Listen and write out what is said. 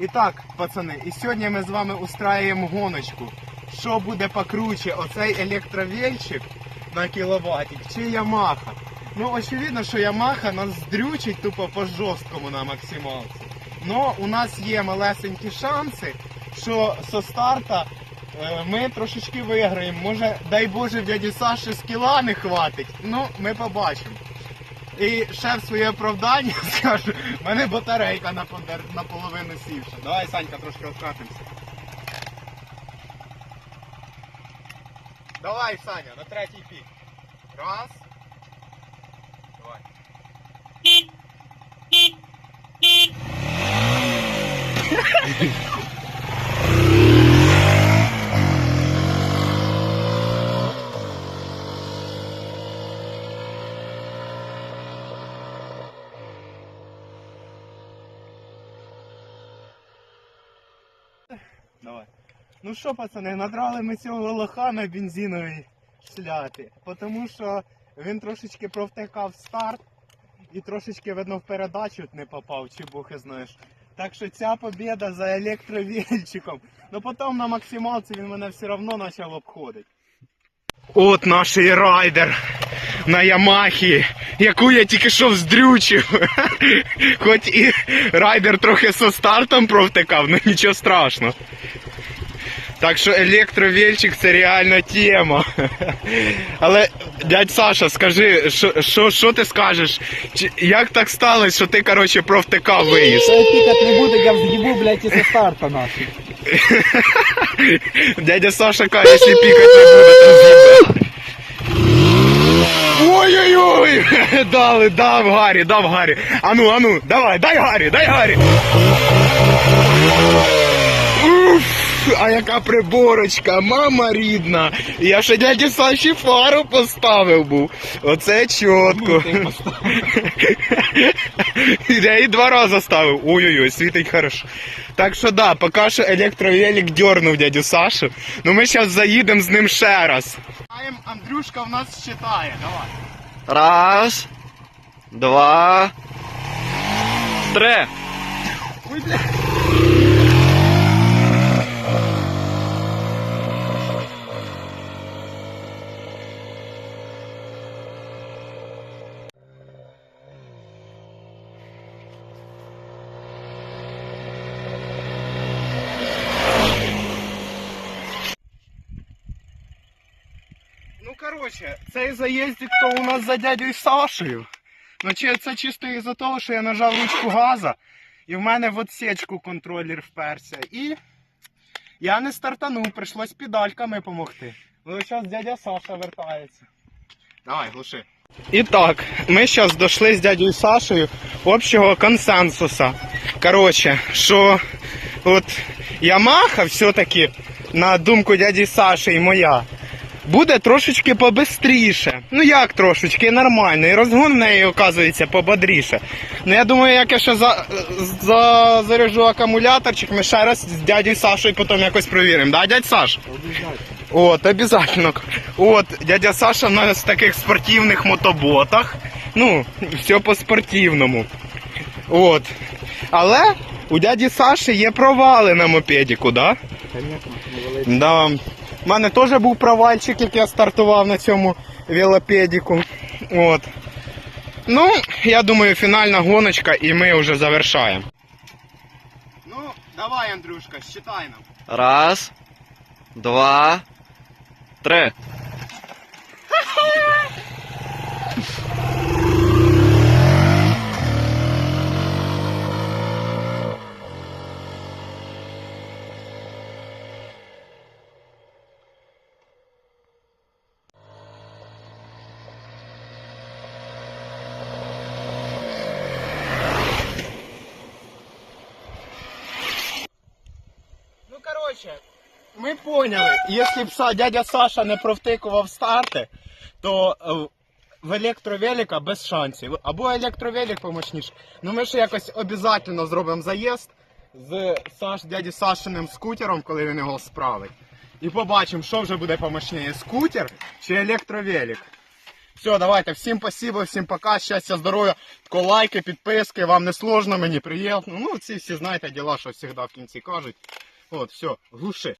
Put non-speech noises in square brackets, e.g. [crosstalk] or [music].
І так, пацани, і сьогодні ми з вами устраємо гоночку. Що буде покруче, оцей електровельчик на кіловатик чи Ямаха? Ну, очевидно, що Ямаха нас здрючить тупо по жорсткому на максималці. Но у нас є малесенькі шанси, що со старта е, ми трошечки виграємо. Може, дай Боже, дяді Саші скіла не хватить. Ну, ми побачимо. І в своє оправдання [laughs] скажу, в мене батарейка наполовину сівша. Давай, Санька, трошки откатимося. Давай, Саня, на третій пік. Раз. Давай. [laughs] Давай. Ну що, пацани, надрали ми цього лоха на бензиновій шляпі, тому що він трошечки провтикав старт і трошечки, видно, в передачу не попав, чи і знаєш. Так що ця побіда за електровільчиком. Ну потім на максималці він мене все одно почав обходити. От наш райдер на Ямахі, яку я тільки що вздрючив. [laughs] Хоч і райдер трохи со стартом провтикав, ну нічого страшного. Так що електровельчик це реальна тема. [laughs] Але дядь Саша, скажи, що- що що ти скажеш? Чи, як так сталося, що ти, коротше, провтикав виїзд? Пикать не буду, я взъебу, блядь, и со старта нахуй. [laughs] Дядя Саша каже, якщо пікати не буде, то з'їбе. Ой-ой-ой! [laughs] Дали, дав Гаррі, дав Гаррі. Ану, ану, давай, дай Гаррі, дай Гаррі. Уф, а яка приборочка, мама рідна. Я ще дяді Саші фару поставив був. Оце чітко. Я її два рази ставив. Ой-ой-ой, світить хорошо. Так що да, поки що електровелик дернув дядю Сашу. Ну ми зараз заїдемо з ним ще раз. Андрюшка в нас считає, давай. Раз, два, три. Ой, бля. Ну, короче, цей заїздик то у нас за дядю Сашею. Ну, чи це чисто із-за того, що я нажав ручку газа, і в мене в отсечку контролер вперся. І я не стартанув, прийшлось педальками допомогти. Ну, зараз дядя Саша вертається. Давай, глуши. І так, ми зараз дійшли з дядю Сашею общого консенсуса. Коротше, що от Ямаха все-таки, на думку дяді Саші і моя, буде трошечки побистріше. Ну як трошечки, нормально. І розгон в неї, оказується, пободріше. Ну я думаю, як я ще за, за, заряджу акумуляторчик, ми ще раз з дядю Сашою потім якось провіримо. Да, дядь Саш? От, обязательно. От, дядя Саша на таких спортивних мотоботах. Ну, все по-спортивному. От. Але у дяді Саші є провали на мопедіку, да? Конечно. Да. У мене теж був провальчик, як я стартував на цьому велопедіку. От. Ну, я думаю, фінальна гоночка і ми вже завершаємо. Ну, давай, Андрюшка, считай нам. Раз, два, три. [laughs] Ну, короче, ми поняли, якщо б дядя Саша не провтикував старти, то е, в електровелика без шансів. Або електровелик помощніше. Ну ми ще якось обов'язково зробимо заїзд з Саш, дяді Сашиним скутером, коли він його справить. І побачимо, що вже буде помощніше, скутер чи електровелик. Все, давайте, всім спасибо, всім пока, щастя, здоров'я, Тако лайки, підписки, вам не сложно, мені приємно. Ну, ці всі знаєте діла, що завжди в кінці кажуть. От, все, глуши.